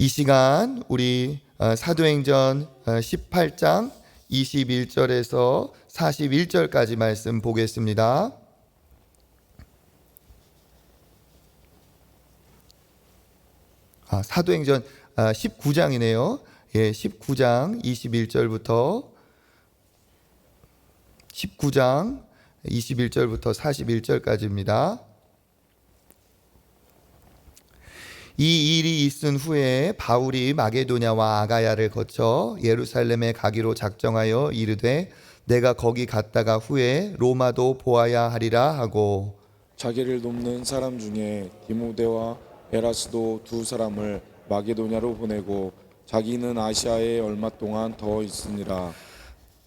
이 시간 우리 어, 사도행전 어, 18장 21절에서 41절까지 말씀 보겠습니다. 아, 사도행전 19장이네요. 예, 19장 21절부터 19장 21절부터 41절까지입니다. 이 일이 있은 후에 바울이 마게도냐와 아가야를 거쳐 예루살렘에 가기로 작정하여 이르되 내가 거기 갔다가 후에 로마도 보아야 하리라 하고 자기를 돕는 사람 중에 디모데와 에라스도 두 사람을 마게도냐로 보내고 자기는 아시아에 얼마 동안 더 있으니라.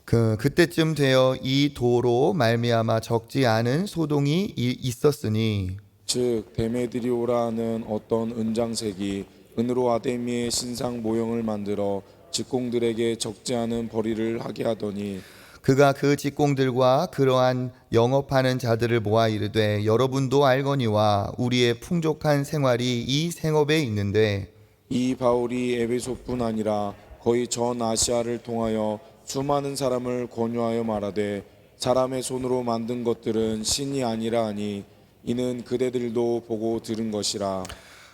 그 그때쯤 되어 이 도로 말미암아 적지 않은 소동이 이- 있었으니 즉 데메드리오라는 어떤 은장색이 은으로 아데미의 신상 모형을 만들어 직공들에게 적지 않은 벌이를 하게 하더니 그가 그 직공들과 그러한 영업하는 자들을 모아 이르되 여러분도 알거니와 우리의 풍족한 생활이 이 생업에 있는데 이 바울이 에베소뿐 아니라 거의 전 아시아를 통하여 수많은 사람을 권유하여 말하되 사람의 손으로 만든 것들은 신이 아니라 하니 이는 그대들도 보고 들은 것이라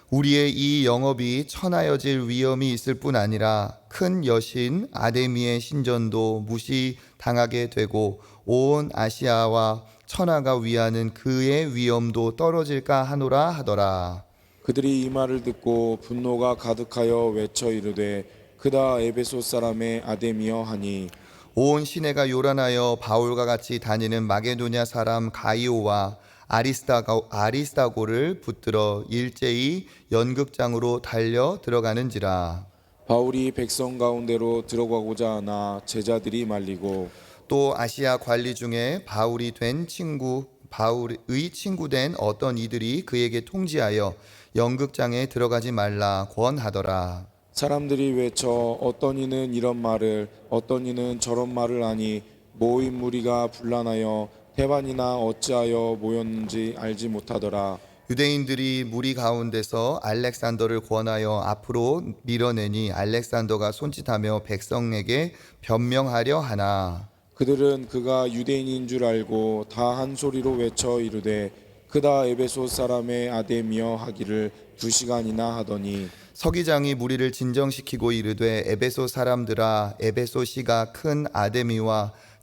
우리의 이 영업이 천하여질 위험이 있을 뿐 아니라 큰 여신 아데미의 신전도 무시당하게 되고 온 아시아와 천하가 위하는 그의 위엄도 떨어질까 하노라 하더라. 그들이 이 말을 듣고 분노가 가득하여 외쳐 이르되 그다 에베소 사람의 아데미여 하니 온 시내가 요란하여 바울과 같이 다니는 마게도냐 사람 가이오와 아리스타고, 아리스타고를 붙들어 일제히 연극장으로 달려 들어가는지라. 바울이 백성 가운데로 들어가고자 하나 제자들이 말리고 또 아시아 관리 중에 바울이 된 친구 바울의 친구 된 어떤 이들이 그에게 통지하여 연극장에 들어가지 말라 권하더라. 사람들이 외쳐 어떤 이는 이런 말을 어떤 이는 저런 말을 하니 모인 무리가 분란하여 태반이나 어찌하여 모였는지 알지 못하더라. 유대인들이 무리 가운데서 알렉산더를 권하여 앞으로 밀어내니 알렉산더가 손짓하며 백성에게 변명하려 하나. 그들은 그가 유대인인 줄 알고 다 한 소리로 외쳐 이르되 그다 에베소 사람의 아데미여 하기를 두 시간이나 하더니. 서기장이 무리를 진정시키고 이르되 에베소 사람들아 에베소 시가 큰 아데미와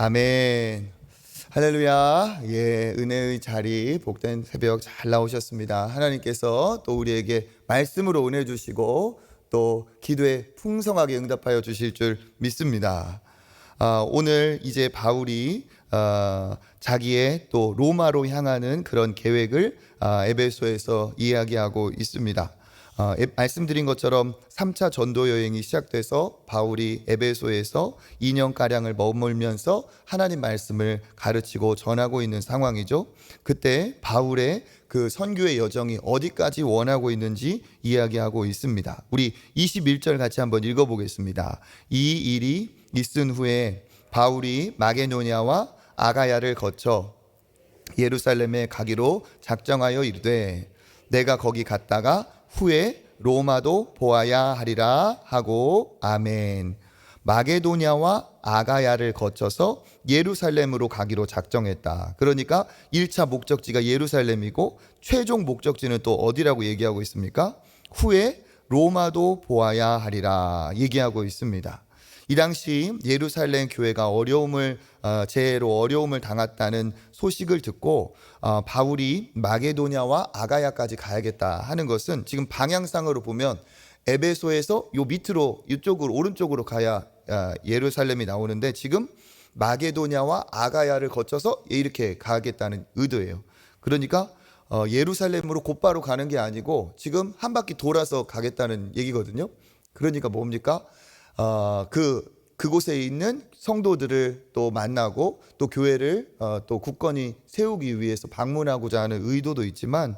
아멘. 할렐루야. 예, 은혜의 자리 복된 새벽 잘 나오셨습니다. 하나님께서 또 우리에게 말씀으로 은혜 주시고 또 기도에 풍성하게 응답하여 주실 줄 믿습니다. 아, 오늘 이제 바울이 아, 자기의 또 로마로 향하는 그런 계획을 아, 에베소에서 이야기하고 있습니다. 어, 에- 말씀드린 것처럼 3차 전도 여행이 시작돼서 바울이 에베소에서 2년 가량을 머물면서 하나님 말씀을 가르치고 전하고 있는 상황이죠. 그때 바울의 그 선교의 여정이 어디까지 원하고 있는지 이야기하고 있습니다. 우리 21절 같이 한번 읽어보겠습니다. 이 일이 있은 후에 바울이 마게도냐와 아가야를 거쳐 예루살렘에 가기로 작정하여 이르되 내가 거기 갔다가 후에 로마도 보아야 하리라 하고 아멘. 마게도냐와 아가야를 거쳐서 예루살렘으로 가기로 작정했다. 그러니까 1차 목적지가 예루살렘이고 최종 목적지는 또 어디라고 얘기하고 있습니까? 후에 로마도 보아야 하리라 얘기하고 있습니다. 이 당시 예루살렘 교회가 어려움을 어, 재해로 어려움을 당했다는 소식을 듣고 어, 바울이 마게도냐와 아가야까지 가야겠다 하는 것은 지금 방향상으로 보면 에베소에서 요 밑으로 이쪽으로 오른쪽으로 가야 아, 예루살렘이 나오는데 지금 마게도냐와 아가야를 거쳐서 이렇게 가겠다는 의도예요. 그러니까 어, 예루살렘으로 곧바로 가는 게 아니고 지금 한 바퀴 돌아서 가겠다는 얘기거든요. 그러니까 뭡니까? 어, 그 그곳에 있는 성도들을 또 만나고 또 교회를 어, 또 굳건히 세우기 위해서 방문하고자 하는 의도도 있지만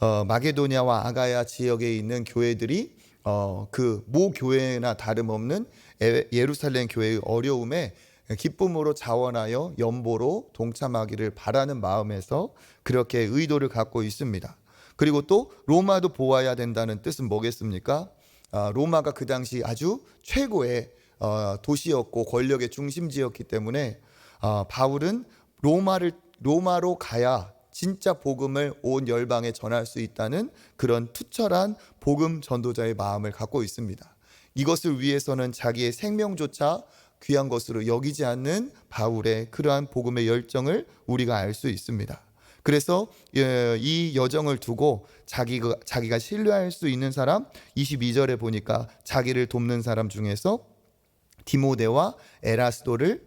어, 마게도냐와 아가야 지역에 있는 교회들이 어, 그 모 교회나 다름없는 에- 예루살렘 교회의 어려움에 기쁨으로 자원하여 연보로 동참하기를 바라는 마음에서 그렇게 의도를 갖고 있습니다. 그리고 또 로마도 보아야 된다는 뜻은 뭐겠습니까? 아, 로마가 그 당시 아주 최고의 어, 도시였고 권력의 중심지였기 때문에 아, 바울은 로마를 로마로 가야 진짜 복음을 온 열방에 전할 수 있다는 그런 투철한 복음 전도자의 마음을 갖고 있습니다. 이것을 위해서는 자기의 생명조차 귀한 것으로 여기지 않는 바울의 그러한 복음의 열정을 우리가 알 수 있습니다. 그래서 예, 이 여정을 두고 자기가 자기가 신뢰할 수 있는 사람 22절에 보니까 자기를 돕는 사람 중에서 디모데와 에라스도를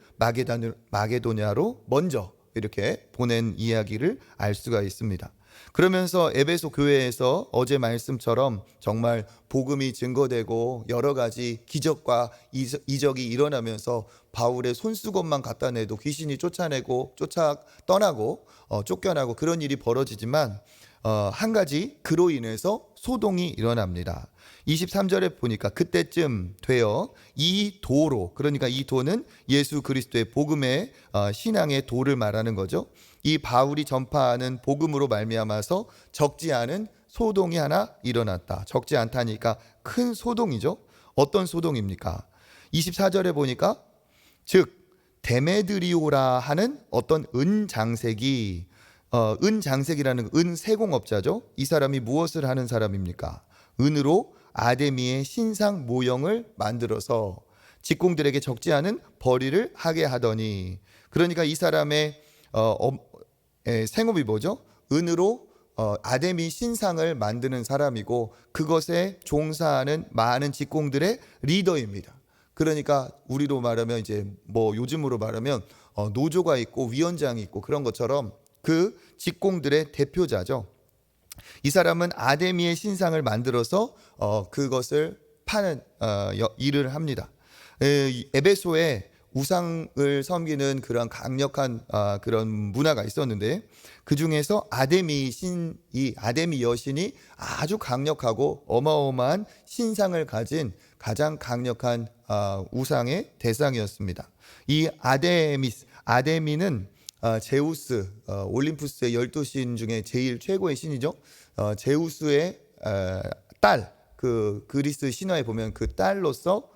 마게도냐로 먼저 이렇게 보낸 이야기를 알 수가 있습니다. 그러면서 에베소 교회에서 어제 말씀처럼 정말 복음이 증거되고 여러 가지 기적과 이적- 이적이 일어나면서 바울의 손수건만 갖다 내도 귀신이 쫓아내고 쫓아 떠나고 어, 쫓겨나고 그런 일이 벌어지지만 어, 한 가지 그로 인해서 소동이 일어납니다. 23절에 보니까 그때쯤 되어 이 도로 그러니까 이 도는 예수 그리스도의 복음의 어, 신앙의 도를 말하는 거죠. 이 바울이 전파하는 복음으로 말미암아서 적지 않은 소동이 하나 일어났다. 적지 않다니까 큰 소동이죠. 어떤 소동입니까? 24절에 보니까 즉 데메드리오라 하는 어떤 은장색이 어, 은장색이라는 은세공업자죠. 이 사람이 무엇을 하는 사람입니까? 은으로 아데미의 신상 모형을 만들어서 직공들에게 적지 않은 벌이를 하게 하더니 그러니까 이 사람의 어, 어, 에, 생업이 뭐죠? 은으로 어, 아데미 신상을 만드는 사람이고 그것에 종사하는 많은 직공들의 리더입니다. 그러니까 우리로 말하면 이제 뭐 요즘으로 말하면 어, 노조가 있고 위원장이 있고 그런 것처럼 그 직공들의 대표자죠. 이 사람은 아데미의 신상을 만들어서 어, 그것을 파는 어, 여- 일을 합니다. 에베소에 우상을 섬기는 그런 강력한 아, 그런 문화가 있었는데 그 중에서 아데미 신이 아데미 여신이 아주 강력하고 어마어마한 신상을 가진 가장 강력한 아, 우상의 대상이었습니다. 이 아데미스 아데미는 아, 제우스 어, 올림푸스의 열두 신 중에 제일 최고의 신이죠. 어, 제우스의 어, 딸그 그리스 신화에 보면 그 딸로서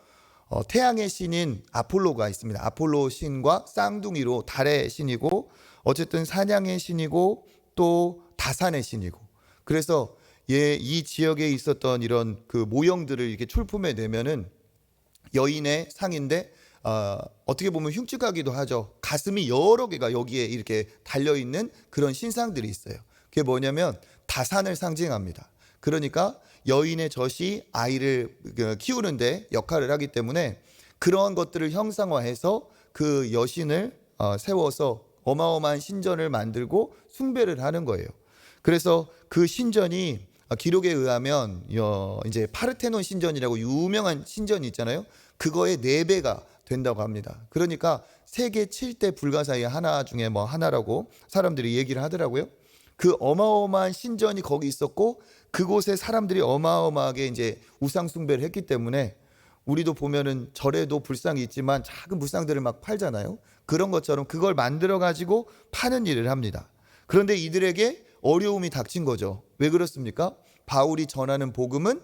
어, 태양의 신인 아폴로가 있습니다. 아폴로 신과 쌍둥이로 달의 신이고 어쨌든 사냥의 신이고 또 다산의 신이고 그래서 예, 이 지역에 있었던 이런 그 모형들을 이렇게 출품해 내면은 여인의 상인데 어, 어떻게 보면 흉측하기도 하죠. 가슴이 여러 개가 여기에 이렇게 달려 있는 그런 신상들이 있어요. 그게 뭐냐면 다산을 상징합니다. 그러니까 여인의 젖이 아이를 그, 키우는데 역할을 하기 때문에 그러한 것들을 형상화해서 그 여신을 어, 세워서 어마어마한 신전을 만들고 숭배를 하는 거예요. 그래서 그 신전이 어, 기록에 의하면 어, 이제 파르테논 신전이라고 유명한 신전이 있잖아요. 그거의 네 배가 된다고 합니다. 그러니까 세계 7대 불가사의 하나 중에 뭐 하나라고 사람들이 얘기를 하더라고요. 그 어마어마한 신전이 거기 있었고 그곳에 사람들이 어마어마하게 이제 우상 숭배를 했기 때문에 우리도 보면은 절에도 불상이 있지만 작은 불상들을 막 팔잖아요. 그런 것처럼 그걸 만들어 가지고 파는 일을 합니다. 그런데 이들에게 어려움이 닥친 거죠. 왜 그렇습니까? 바울이 전하는 복음은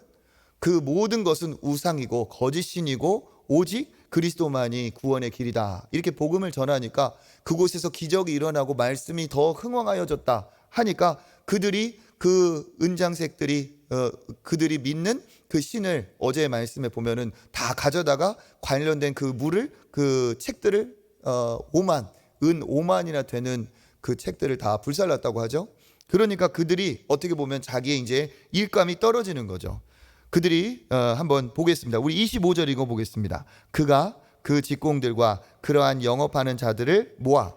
그 모든 것은 우상이고 거짓신이고 오직 그리스도만이 구원의 길이다. 이렇게 복음을 전하니까 그곳에서 기적이 일어나고 말씀이 더 흥왕하여졌다 하니까 그들이 그 은장색들이 어, 그들이 믿는 그 신을 어제 말씀에 보면은 다 가져다가 관련된 그 물을 그 책들을 어 5만 은 5만이나 되는 그 책들을 다 불살랐다고 하죠. 그러니까 그들이 어떻게 보면 자기의 이제 일감이 떨어지는 거죠. 그들이 어, 한번 보겠습니다. 우리 25절 읽어 보겠습니다. 그가 그 직공들과 그러한 영업하는 자들을 모아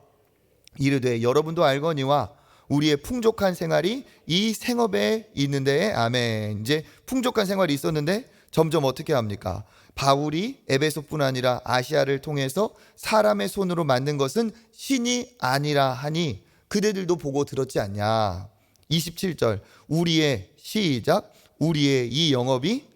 이르되 여러분도 알거니와 우리의 풍족한 생활이 이 생업에 있는데 아멘. 이제 풍족한 생활이 있었는데 점점 어떻게 합니까? 바울이 에베소뿐 아니라 아시아를 통해서 사람의 손으로 만든 것은 신이 아니라 하니 그대들도 보고 들었지 않냐. 27절 우리의 시작 우리의 이 영업이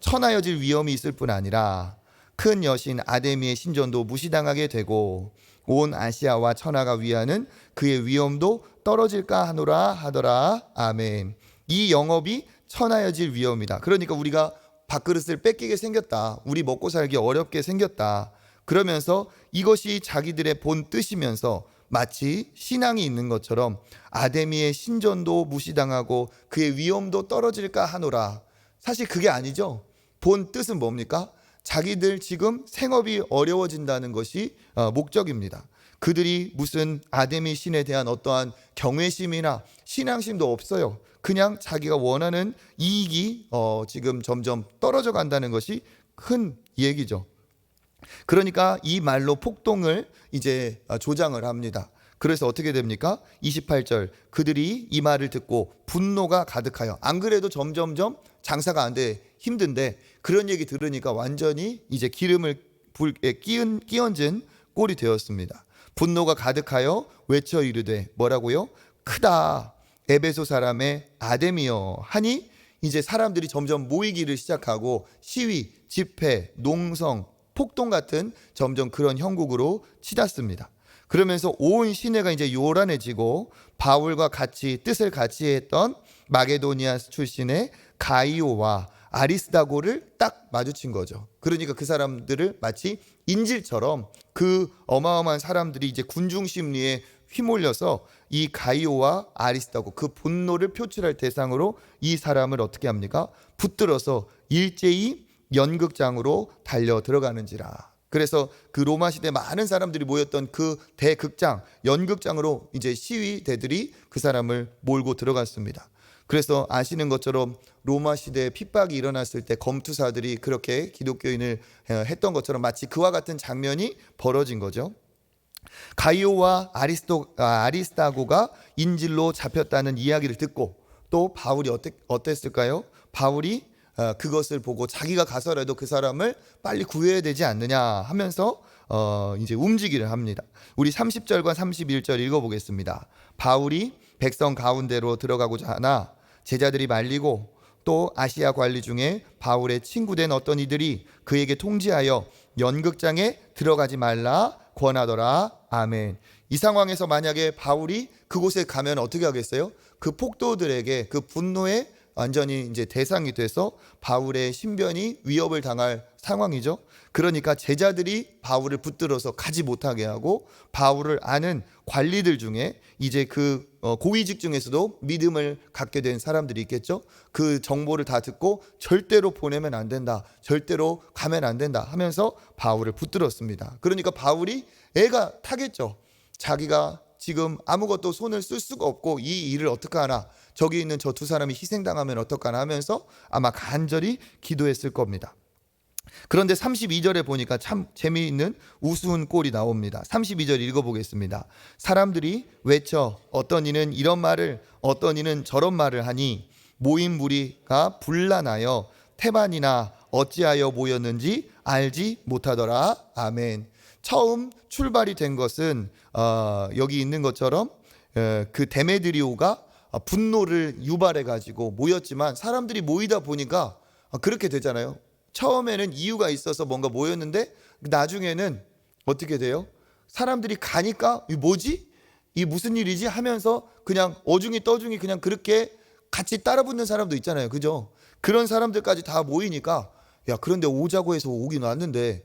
천하여질 위험이 있을 뿐 아니라 큰 여신 아데미의 신전도 무시당하게 되고 온 아시아와 천하가 위하는 그의 위엄도 떨어질까 하노라 하더라 아멘. 이 영업이 천하여질 위험이다. 그러니까 우리가 밥그릇을 뺏기게 생겼다. 우리 먹고 살기 어렵게 생겼다. 그러면서 이것이 자기들의 본 뜻이면서 마치 신앙이 있는 것처럼 아데미의 신전도 무시당하고 그의 위엄도 떨어질까 하노라. 사실 그게 아니죠. 본 뜻은 뭡니까? 자기들 지금 생업이 어려워진다는 것이 어, 목적입니다. 그들이 무슨 아데미 신에 대한 어떠한 경외심이나 신앙심도 없어요. 그냥 자기가 원하는 이익이 어, 지금 점점 떨어져 간다는 것이 큰 얘기죠. 그러니까 이 말로 폭동을 이제 아, 조장을 합니다. 그래서 어떻게 됩니까? 28절 그들이 이 말을 듣고 분노가 가득하여 안 그래도 점점점 장사가 안 돼 힘든데 그런 얘기 들으니까 완전히 이제 기름을 불에 끼은 끼얹은 꼴이 되었습니다. 분노가 가득하여 외쳐 이르되 뭐라고요? 크다 에베소 사람의 아데미여 하니 이제 사람들이 점점 모이기를 시작하고 시위, 집회, 농성, 폭동 같은 점점 그런 형국으로 치닫습니다. 그러면서 온 시내가 이제 요란해지고 바울과 같이 뜻을 같이 했던 마게도니아 출신의 가이오와 아리스다고를 딱 마주친 거죠. 그러니까 그 사람들을 마치 인질처럼 그 어마어마한 사람들이 이제 군중 심리에 휘몰려서 이 가이오와 아리스다고 그 분노를 표출할 대상으로 이 사람을 어떻게 합니까? 붙들어서 일제히 연극장으로 달려 들어가는지라. 그래서 그 로마 시대 많은 사람들이 모였던 그 대극장, 연극장으로 이제 시위대들이 그 사람을 몰고 들어갔습니다. 그래서 아시는 것처럼 로마 시대에 핍박이 일어났을 때 검투사들이 그렇게 기독교인을 어, 했던 것처럼 마치 그와 같은 장면이 벌어진 거죠. 가이오와 아리스토, 아, 아리스타고가 인질로 잡혔다는 이야기를 듣고 또 바울이 어땠, 어땠을까요? 바울이 어, 그것을 보고 자기가 가서라도 그 사람을 빨리 구해야 되지 않느냐 하면서 어, 이제 움직이를 합니다. 우리 30절과 31절 읽어보겠습니다. 바울이 백성 가운데로 들어가고자 하나 제자들이 말리고 또 아시아 관리 중에 바울의 친구된 어떤 이들이 그에게 통지하여 연극장에 들어가지 말라 권하더라. 아멘. 이 상황에서 만약에 바울이 그곳에 가면 어떻게 하겠어요? 그 폭도들에게 그 분노의 완전히 이제 대상이 돼서 바울의 신변이 위협을 당할 상황이죠. 그러니까 제자들이 바울을 붙들어서 가지 못하게 하고 바울을 아는 관리들 중에 이제 그 어, 고위직 중에서도 믿음을 갖게 된 사람들이 있겠죠. 그 정보를 다 듣고 절대로 보내면 안 된다. 절대로 가면 안 된다 하면서 바울을 붙들었습니다. 그러니까 바울이 애가 타겠죠. 자기가 지금 아무것도 손을 쓸 수가 없고 이 일을 어떻게 하나 저기 있는 저 두 사람이 희생당하면 어떡하나 하면서 아마 간절히 기도했을 겁니다. 그런데 32절에 보니까 참 재미있는 우스운 꼴이 나옵니다. 32절 읽어보겠습니다. 사람들이 외쳐 어떤 이는 이런 말을 어떤 이는 저런 말을 하니 모인 무리가 분란하여 태반이나 어찌하여 모였는지 알지 못하더라. 아멘. 처음 출발이 된 것은 어, 여기 있는 것처럼 어, 그 데메드리오가 분노를 유발해 가지고 모였지만 사람들이 모이다 보니까 어, 그렇게 되잖아요. 처음에는 이유가 있어서 뭔가 모였는데 나중에는 어떻게 돼요? 사람들이 가니까 이 뭐지? 이 무슨 일이지? 하면서 그냥 어중이 떠중이 그냥 그렇게 같이 따라붙는 사람도 있잖아요. 그죠? 그런 사람들까지 다 모이니까 야 그런데 오자고 해서 오긴 왔는데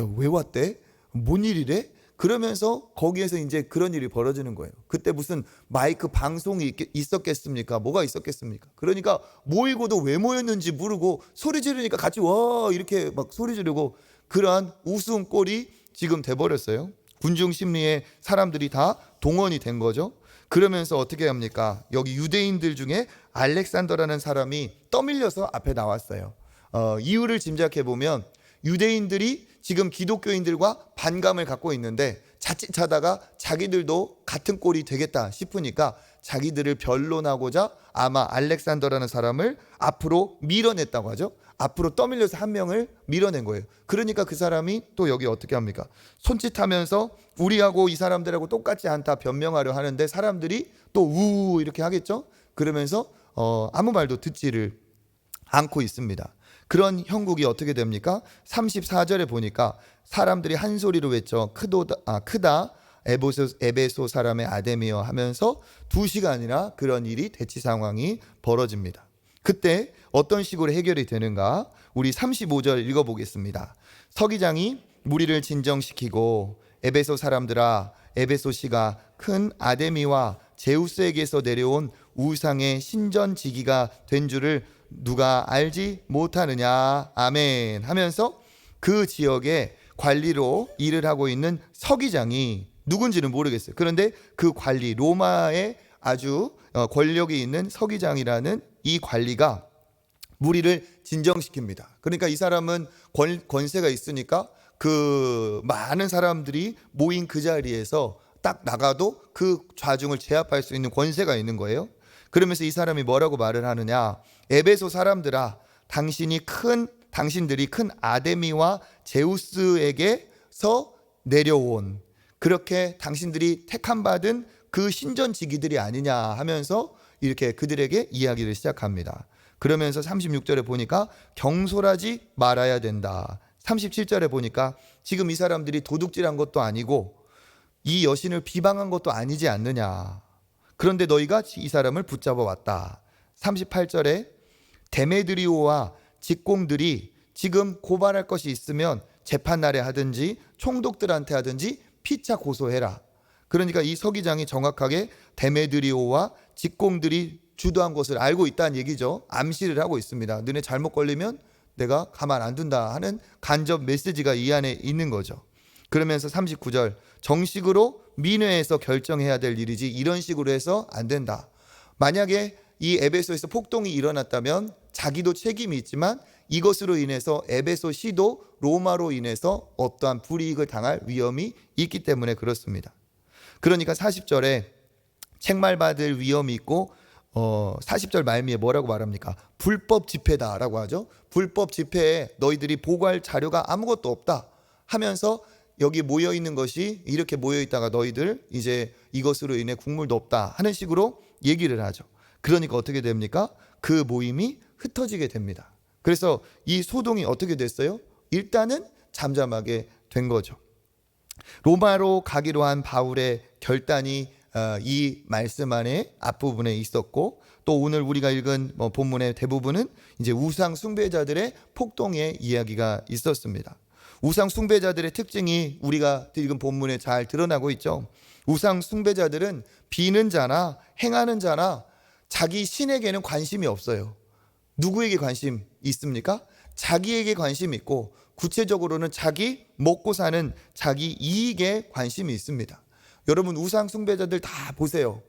야, 왜 왔대? 뭔 일이래? 그러면서 거기에서 이제 그런 일이 벌어지는 거예요. 그때 무슨 마이크 방송이 있- 있었겠습니까? 뭐가 있었겠습니까? 그러니까 모이고도 왜 모였는지 모르고 소리 지르니까 같이 와 이렇게 막 소리 지르고 그러한 웃음꼴이 지금 돼버렸어요. 군중 심리에 사람들이 다 동원이 된 거죠. 그러면서 어떻게 합니까? 여기 유대인들 중에 알렉산더라는 사람이 떠밀려서 앞에 나왔어요. 어, 이유를 짐작해 보면 유대인들이 지금 기독교인들과 반감을 갖고 있는데 자칫 하다가 자기들도 같은 꼴이 되겠다 싶으니까 자기들을 변론하고자 아마 알렉산더라는 사람을 앞으로 밀어냈다고 하죠. 앞으로 떠밀려서 한 명을 밀어낸 거예요. 그러니까 그 사람이 또 여기 어떻게 합니까? 손짓하면서 우리하고 이 사람들하고 똑같지 않다 변명하려 하는데 사람들이 또우 이렇게 하겠죠. 그러면서 어, 아무 말도 듣지를 않고 있습니다. 그런 형국이 어떻게 됩니까? 34절에 보니까 사람들이 한 소리로 외쳐 크도다 아, 크다 에베소, 에베소 사람의 아데미어 하면서 두 시간이나 그런 일이 대치 상황이 벌어집니다. 그때 어떤 식으로 해결이 되는가? 우리 35절 읽어보겠습니다. 서기장이 무리를 진정시키고 에베소 사람들아 에베소시가 큰 아데미와 제우스에게서 내려온 우상의 신전지기가 된 줄을 누가 알지 못하느냐 아멘 하면서 그 지역에 관리로 일을 하고 있는 서기장이 누군지는 모르겠어요. 그런데 그 관리 로마의 아주 어, 권력이 있는 서기장이라는 이 관리가 무리를 진정시킵니다. 그러니까 이 사람은 권, 권세가 있으니까 그 많은 사람들이 모인 그 자리에서 딱 나가도 그 좌중을 제압할 수 있는 권세가 있는 거예요. 그러면서 이 사람이 뭐라고 말을 하느냐? 에베소 사람들아, 당신이 큰 당신들이 큰 아데미와 제우스에게서 내려온 그렇게 당신들이 택함 받은 그 신전지기들이 아니냐 하면서 이렇게 그들에게 이야기를 시작합니다. 그러면서 36절에 보니까 경솔하지 말아야 된다. 37절에 보니까 지금 이 사람들이 도둑질한 것도 아니고 이 여신을 비방한 것도 아니지 않느냐. 그런데 너희가 이 사람을 붙잡아 왔다. 38절에 데메드리오와 직공들이 지금 고발할 것이 있으면 재판 날에 하든지 총독들한테 하든지 피차 고소해라. 그러니까 이 서기장이 정확하게 데메드리오와 직공들이 주도한 것을 알고 있다는 얘기죠. 암시를 하고 있습니다. 너네 잘못 걸리면 내가 가만 안 둔다 하는 간접 메시지가 이 안에 있는 거죠. 그러면서 39절 정식으로 민회에서 결정해야 될 일이지 이런 식으로 해서 안 된다. 만약에 이 에베소에서 폭동이 일어났다면 자기도 책임이 있지만 이것으로 인해서 에베소 시도 로마로 인해서 어떠한 불이익을 당할 위험이 있기 때문에 그렇습니다. 그러니까 40절에 책말받을 위험이 있고 어 40절 말미에 뭐라고 말합니까? 불법 집회다라고 하죠. 불법 집회에 너희들이 보고할 자료가 아무것도 없다 하면서 여기 모여 있는 것이 이렇게 모여 있다가 너희들 이제 이것으로 인해 국물도 없다 하는 식으로 얘기를 하죠. 그러니까 어떻게 됩니까? 그 모임이 흩어지게 됩니다. 그래서 이 소동이 어떻게 됐어요? 일단은 잠잠하게 된 거죠. 로마로 가기로 한 바울의 결단이 어, 이 말씀 안에 앞부분에 있었고 또 오늘 우리가 읽은 뭐 본문의 대부분은 이제 우상 숭배자들의 폭동의 이야기가 있었습니다. 우상 숭배자들의 특징이 우리가 읽은 본문에 잘 드러나고 있죠. 우상 숭배자들은 비는 자나 행하는 자나 자기 신에게는 관심이 없어요. 누구에게 관심 있습니까? 자기에게 관심 있고 구체적으로는 자기 먹고 사는 자기 이익에 관심이 있습니다. 여러분 우상 숭배자들 다 보세요.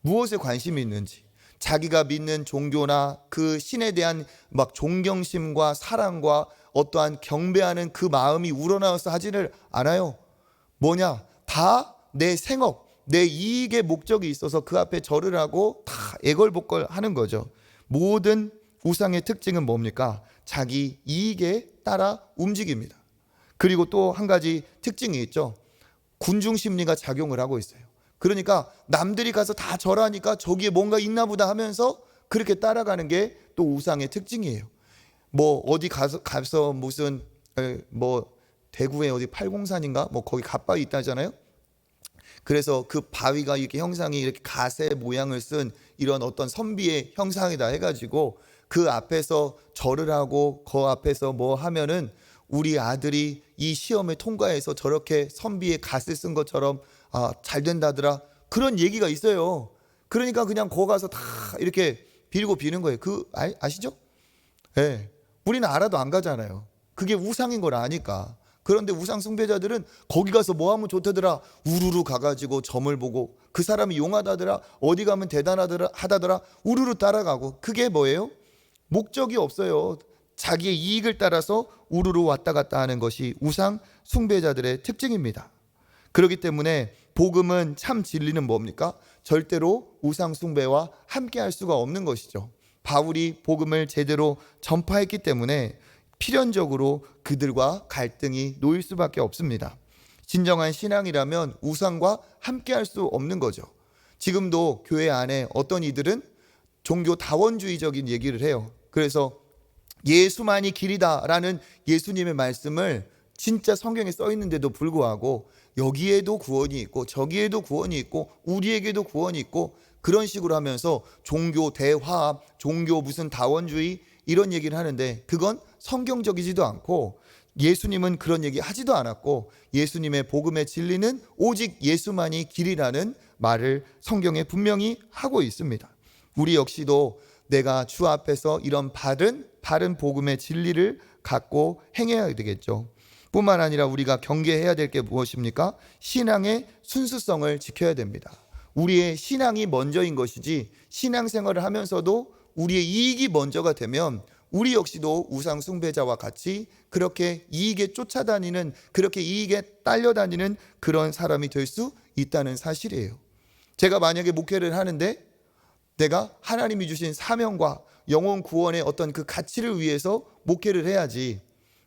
무엇에 관심이 있는지. 자기가 믿는 종교나 그 신에 대한 막 존경심과 사랑과 어떠한 경배하는 그 마음이 우러나와서 하지를 않아요. 뭐냐? 다 내 생업, 내 이익의 목적이 있어서 그 앞에 절을 하고 다 애걸복걸 하는 거죠. 모든 우상의 특징은 뭡니까? 자기 이익에 따라 움직입니다. 그리고 또 한 가지 특징이 있죠. 군중 심리가 작용을 하고 있어요. 그러니까 남들이 가서 다 절하니까 저기에 뭔가 있나 보다 하면서 그렇게 따라가는 게 또 우상의 특징이에요. 뭐 어디 가서 가서 무슨 에, 뭐 대구에 어디 팔공산인가 뭐 거기 갓바위 있다잖아요. 그래서 그 바위가 이렇게 형상이 이렇게 가세 모양을 쓴 이런 어떤 선비의 형상이다 해가지고 그 앞에서 절을 하고 그 앞에서 뭐 하면은 우리 아들이 이 시험에 통과해서 저렇게 선비의 갓을 쓴 것처럼 아, 잘 된다더라. 그런 얘기가 있어요. 그러니까 그냥 거 가서 다 이렇게 빌고 비는 거예요. 그 아, 아시죠? 예. 우리는 알아도 안 가잖아요. 그게 우상인 걸 아니까. 그런데 우상 숭배자들은 거기 가서 뭐 하면 좋다더라. 우르르 가가지고 점을 보고 그 사람이 용하다더라. 어디 가면 대단하더라 하다더라. 우르르 따라가고 그게 뭐예요? 목적이 없어요. 자기의 이익을 따라서 우르르 왔다 갔다 하는 것이 우상 숭배자들의 특징입니다. 그렇기 때문에 복음은 참 진리는 뭡니까? 절대로 우상 숭배와 함께 할 수가 없는 것이죠. 바울이 복음을 제대로 전파했기 때문에 필연적으로 그들과 갈등이 놓일 수밖에 없습니다. 진정한 신앙이라면 우상과 함께 할 수 없는 거죠. 지금도 교회 안에 어떤 이들은 종교 다원주의적인 얘기를 해요. 그래서 예수만이 길이다라는 예수님의 말씀을 진짜 성경에 써 있는데도 불구하고 여기에도 구원이 있고 저기에도 구원이 있고 우리에게도 구원이 있고 그런 식으로 하면서 종교 대화합, 종교 무슨 다원주의 이런 얘기를 하는데 그건 성경적이지도 않고 예수님은 그런 얘기 하지도 않았고 예수님의 복음의 진리는 오직 예수만이 길이라는 말을 성경에 분명히 하고 있습니다. 우리 역시도 내가 주 앞에서 이런 바른 바른 복음의 진리를 갖고 행해야 되겠죠. 뿐만 아니라 우리가 경계해야 될 게 무엇입니까? 신앙의 순수성을 지켜야 됩니다. 우리의 신앙이 먼저인 것이지 신앙생활을 하면서도 우리의 이익이 먼저가 되면 우리 역시도 우상 숭배자와 같이 그렇게 이익에 쫓아다니는 그렇게 이익에 딸려다니는 그런 사람이 될 수 있다는 사실이에요. 제가 만약에 목회를 하는데 내가 하나님이 주신 사명과 영혼 구원의 어떤 그 가치를 위해서 목회를 해야지.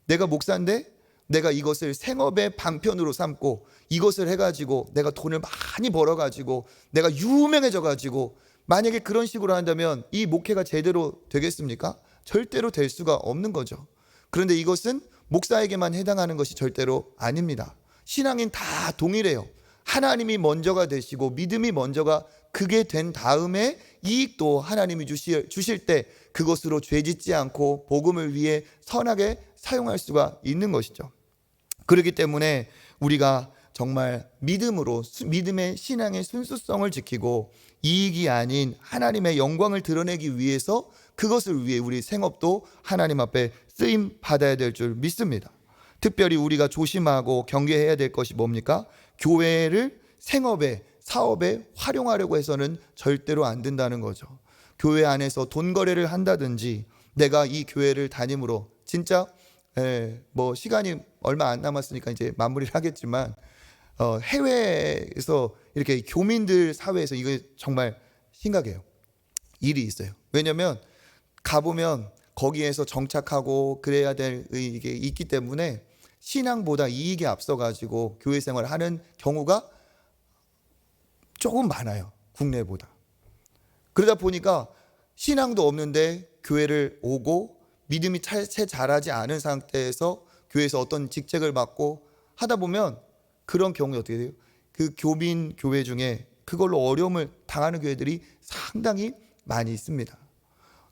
내가 목사인데 내가 이것을 생업의 방편으로 삼고 이것을 해가지고 내가 돈을 많이 벌어가지고 내가 유명해져가지고 만약에 그런 식으로 한다면 이 목회가 제대로 되겠습니까? 절대로 될 수가 없는 거죠. 그런데 이것은 목사에게만 해당하는 것이 절대로 아닙니다. 신앙인 다 동일해요. 하나님이 먼저가 되시고 믿음이 먼저가 그게 된 다음에 이익도 하나님이 주실, 주실 때 그것으로 죄 짓지 않고 복음을 위해 선하게 사용할 수가 있는 것이죠. 그렇기 때문에 우리가 정말 믿음으로 수- 믿음의 신앙의 순수성을 지키고 이익이 아닌 하나님의 영광을 드러내기 위해서 그것을 위해 우리 생업도 하나님 앞에 쓰임 받아야 될 줄 믿습니다. 특별히 우리가 조심하고 경계해야 될 것이 뭡니까? 교회를 생업에 사업에 활용하려고 해서는 절대로 안 된다는 거죠. 교회 안에서 돈 거래를 한다든지 내가 이 교회를 다님으로 진짜 예, 뭐 시간이 얼마 안 남았으니까 이제 마무리를 하겠지만 어, 해외에서 이렇게 교민들 사회에서 이거 정말 심각해요. 일이 있어요. 왜냐하면 가보면 거기에서 정착하고 그래야 될 이게 있기 때문에 신앙보다 이익에 앞서가지고 교회 생활을 하는 경우가 조금 많아요. 국내보다. 그러다 보니까 신앙도 없는데 교회를 오고 믿음이 채 자라지 않은 상태에서 교회에서 어떤 직책을 맡고 하다 보면 그런 경우에 어떻게 돼요? 그 교민 교회 중에 그걸로 어려움을 당하는 교회들이 상당히 많이 있습니다.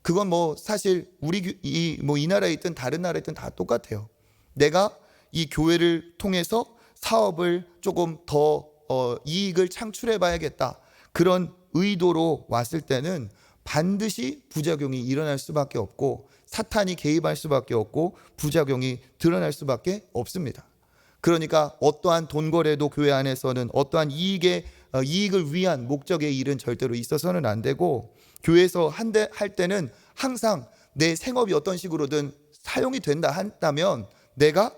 그건 뭐 사실 우리 이 뭐 이 나라에 있든 다른 나라에 있든 다 똑같아요. 내가 이 교회를 통해서 사업을 조금 더 어, 이익을 창출해 봐야겠다. 그런 의도로 왔을 때는 반드시 부작용이 일어날 수밖에 없고 사탄이 개입할 수밖에 없고 부작용이 드러날 수밖에 없습니다. 그러니까 어떠한 돈 거래도 교회 안에서는 어떠한 이익의 어, 이익을 위한 목적의 일은 절대로 있어서는 안 되고 교회에서 한대 할 때는 항상 내 생업이 어떤 식으로든 사용이 된다 한다면 내가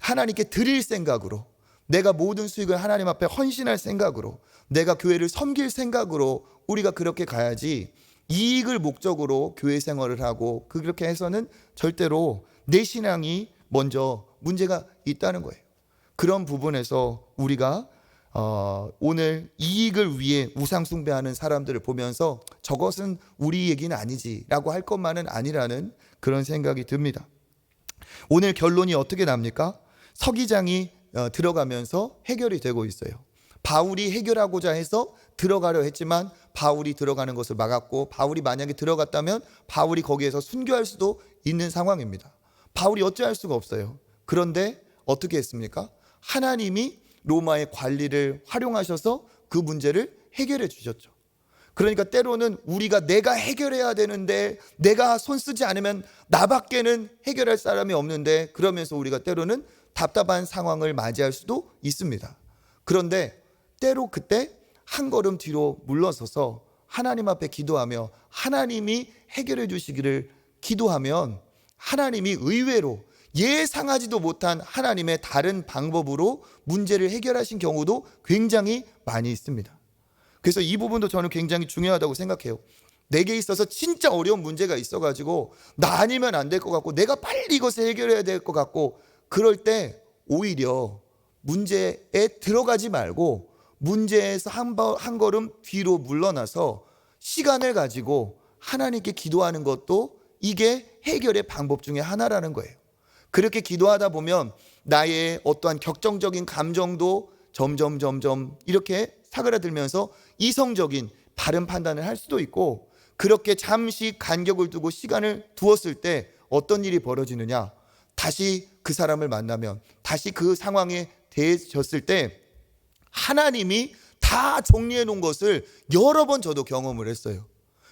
하나님께 드릴 생각으로 내가 모든 수익을 하나님 앞에 헌신할 생각으로 내가 교회를 섬길 생각으로 우리가 그렇게 가야지 이익을 목적으로 교회 생활을 하고 그렇게 해서는 절대로 내 신앙이 먼저 문제가 있다는 거예요. 그런 부분에서 우리가 어, 오늘 이익을 위해 우상 숭배하는 사람들을 보면서 저것은 우리 얘기는 아니지라고 할 것만은 아니라는 그런 생각이 듭니다. 오늘 결론이 어떻게 납니까? 서기장이 어, 들어가면서 해결이 되고 있어요. 바울이 해결하고자 해서 들어가려 했지만 바울이 들어가는 것을 막았고 바울이 만약에 들어갔다면 바울이 거기에서 순교할 수도 있는 상황입니다. 바울이 어찌할 수가 없어요. 그런데 어떻게 했습니까? 하나님이 로마의 관리를 활용하셔서 그 문제를 해결해 주셨죠. 그러니까 때로는 우리가 내가 해결해야 되는데 내가 손 쓰지 않으면 나밖에는 해결할 사람이 없는데 그러면서 우리가 때로는 답답한 상황을 맞이할 수도 있습니다. 그런데 때로 그때 한 걸음 뒤로 물러서서 하나님 앞에 기도하며 하나님이 해결해 주시기를 기도하면 하나님이 의외로 예상하지도 못한 하나님의 다른 방법으로 문제를 해결하신 경우도 굉장히 많이 있습니다. 그래서 이 부분도 저는 굉장히 중요하다고 생각해요. 내게 있어서 진짜 어려운 문제가 있어가지고 나 아니면 안 될 것 같고 내가 빨리 이것을 해결해야 될 것 같고 그럴 때 오히려 문제에 들어가지 말고 문제에서 한, 번- 한 걸음 뒤로 물러나서 시간을 가지고 하나님께 기도하는 것도 이게 해결의 방법 중에 하나라는 거예요. 그렇게 기도하다 보면 나의 어떠한 격정적인 감정도 점점 점점 이렇게 사그라들면서 이성적인 바른 판단을 할 수도 있고 그렇게 잠시 간격을 두고 시간을 두었을 때 어떤 일이 벌어지느냐 다시 그 사람을 만나면 다시 그 상황에 대해졌을 때 하나님이 다 정리해 놓은 것을 여러 번 저도 경험을 했어요.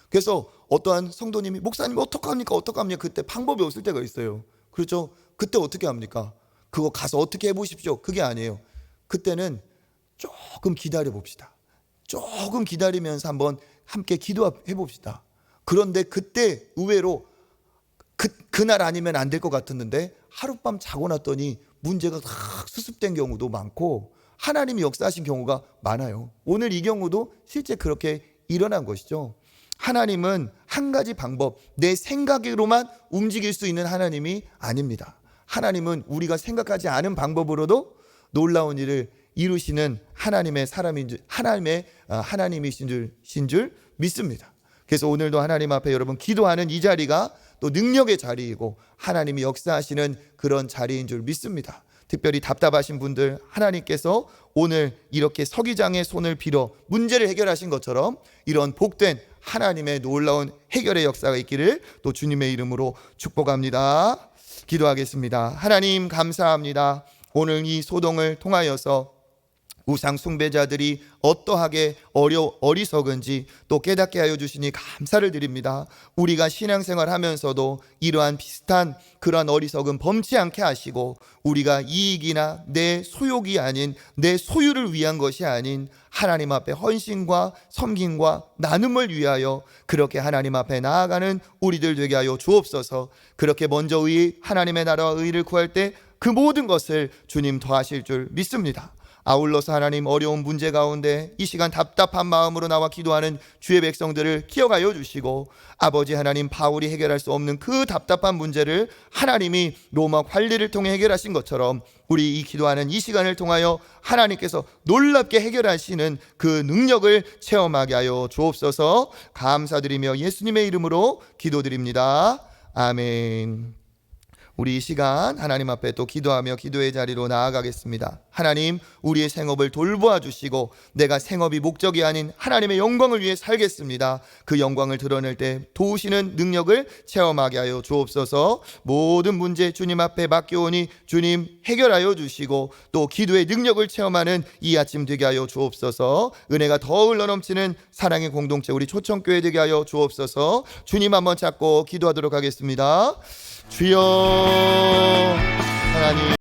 그래서 어떠한 성도님이 목사님 어떡합니까? 어떡합니까? 그때 방법이 없을 때가 있어요. 그렇죠? 그때 어떻게 합니까? 그거 가서 어떻게 해 보십시오. 그게 아니에요. 그때는 조금 기다려 봅시다. 조금 기다리면서 한번 함께 기도해 봅시다. 그런데 그때 의외로 그, 그날 아니면 안 될 것 같았는데 하룻밤 자고 났더니 문제가 탁 수습된 경우도 많고 하나님이 역사하신 경우가 많아요. 오늘 이 경우도 실제 그렇게 일어난 것이죠. 하나님은 한 가지 방법, 내 생각으로만 움직일 수 있는 하나님이 아닙니다. 하나님은 우리가 생각하지 않은 방법으로도 놀라운 일을 이루시는 하나님의 사람인 줄, 하나님의 아, 하나님이신 줄, 신줄 믿습니다. 그래서 오늘도 하나님 앞에 여러분 기도하는 이 자리가 또 능력의 자리이고 하나님이 역사하시는 그런 자리인 줄 믿습니다. 특별히 답답하신 분들 하나님께서 오늘 이렇게 서기장의 손을 빌어 문제를 해결하신 것처럼 이런 복된 하나님의 놀라운 해결의 역사가 있기를 또 주님의 이름으로 축복합니다. 기도하겠습니다. 하나님 감사합니다. 오늘 이 소동을 통하여서 우상 숭배자들이 어떠하게 어려 어리석은지 또 깨닫게 하여 주시니 감사를 드립니다. 우리가 신앙생활 하면서도 이러한 비슷한 그러한 어리석음 범치 않게 하시고 우리가 이익이나 내 소욕이 아닌 내 소유를 위한 것이 아닌 하나님 앞에 헌신과 섬김과 나눔을 위하여 그렇게 하나님 앞에 나아가는 우리들 되게 하여 주옵소서. 그렇게 먼저 의 하나님의 나라와 의를 구할 때 그 모든 것을 주님 더하실 줄 믿습니다. 아울러서 하나님 어려운 문제 가운데 이 시간 답답한 마음으로 나와 기도하는 주의 백성들을 기억하여 주시고 아버지 하나님 바울이 해결할 수 없는 그 답답한 문제를 하나님이 로마 관리를 통해 해결하신 것처럼 우리 이 기도하는 이 시간을 통하여 하나님께서 놀랍게 해결하시는 그 능력을 체험하게 하여 주옵소서 감사드리며 예수님의 이름으로 기도드립니다. 아멘. 우리 이 시간 하나님 앞에 또 기도하며 기도의 자리로 나아가겠습니다. 하나님, 우리의 생업을 돌보아 주시고 내가 생업이 목적이 아닌 하나님의 영광을 위해 살겠습니다. 그 영광을 드러낼 때 도우시는 능력을 체험하게 하여 주옵소서. 모든 문제 주님 앞에 맡겨오니 주님 해결하여 주시고 또 기도의 능력을 체험하는 이 아침 되게 하여 주옵소서. 은혜가 더 흘러넘치는 사랑의 공동체 우리 초청교회 되게 하여 주옵소서. 주님 한번 찾고 기도하도록 하겠습니다. 주여. 하나님